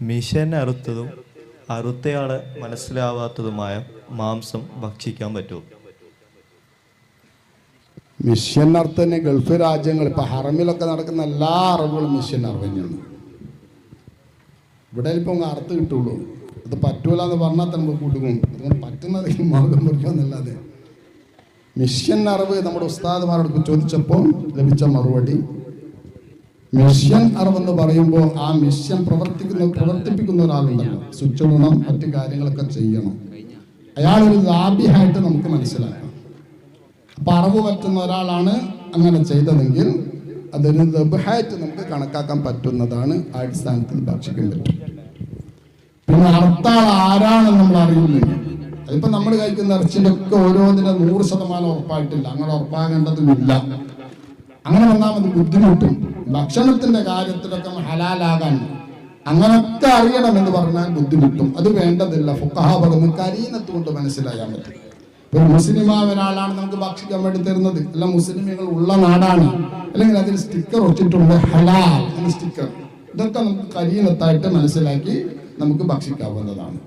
Mission അറുത്തതും അറുത്തയാൾ മനസ്സിലാവാത്തതുമായ മാംസം ഭക്ഷിക്കാൻ പറ്റുമോ? മിഷൻ അർത്ഥം തന്നെ ഗൾഫ് രാജ്യങ്ങൾ ഇപ്പൊ ഹറമിലൊക്കെ നടക്കുന്ന എല്ലാ അറിവുകളും മിഷൻ തന്നെയാണ് ഇവിടെ ഇപ്പൊ അർത്ഥം കിട്ടുള്ളൂ. അത് പറ്റൂല എന്ന് പറഞ്ഞാൽ തന്നെ കുടുങ്ങും. അതുകൊണ്ട് പറ്റുന്നത് മാർഗം മുറിക്കുമെന്നല്ലാതെ മിഷൻ അറിവ് നമ്മുടെ ഉസ്താദ്മാരോട് ചോദിച്ചപ്പോൾ ലഭിച്ച മറുപടി മിഷൻ അറിവെന്ന് പറയുമ്പോൾ ആ മിഷൻ പ്രവർത്തിക്കുന്ന പ്രവർത്തിപ്പിക്കുന്ന ഒരാളുണ്ടല്ലോ. സ്വിച്ച് ഇടണം മറ്റു കാര്യങ്ങളൊക്കെ ചെയ്യണം. അയാൾ ഒരു ലാഭ്യമായിട്ട് നമുക്ക് മനസ്സിലാക്കാം. അപ്പൊ അറിവ് പറ്റുന്ന ഒരാളാണ് അങ്ങനെ ചെയ്തതെങ്കിൽ അതൊരു ദബഹായിട്ട് നമുക്ക് കണക്കാക്കാൻ പറ്റുന്നതാണ് അടിസ്ഥാനത്തിൽ ഭക്ഷിക്കാൻ പറ്റും. പിന്നെ അർത്ഥാൾ ആരാണെന്ന് നമ്മൾ അറിയുന്നില്ല. അതിപ്പോ നമ്മൾ കഴിക്കുന്ന ഇറച്ചിലൊക്കെ ഒക്കെ ഓരോന്നിനും നൂറ് ശതമാനം ഉറപ്പായിട്ടില്ല. അങ്ങനെ ഉറപ്പാകേണ്ടതുമില്ല. അങ്ങനെ വന്നാൽ മതി ബുദ്ധിമുട്ടും. ഭക്ഷണത്തിന്റെ കാര്യത്തിലൊക്കെ ഹലാലാകാൻ അങ്ങനൊക്കെ അറിയണം എന്ന് പറഞ്ഞാൽ ബുദ്ധിമുട്ടും. അത് വേണ്ടതില്ല. ഫുക്കഹ കരീനത്ത് കൊണ്ട് മനസ്സിലായാൽ മതി. ഒരു മുസ്ലിമായ ഒരാളാണ് നമുക്ക് ഭക്ഷിക്കാൻ വേണ്ടി തരുന്നത്. അല്ല മുസ്ലിമുകൾ ഉള്ള നാടാണ്. അല്ലെങ്കിൽ അതിൽ സ്റ്റിക്കർ ഒട്ടിട്ടുണ്ട് ഹലാൽ എന്ന സ്റ്റിക്കർ. ഇതൊക്കെ നമുക്ക് കരീനത്തായിട്ട് മനസ്സിലാക്കി നമുക്ക് ഭക്ഷിക്കാവുന്നതാണ്.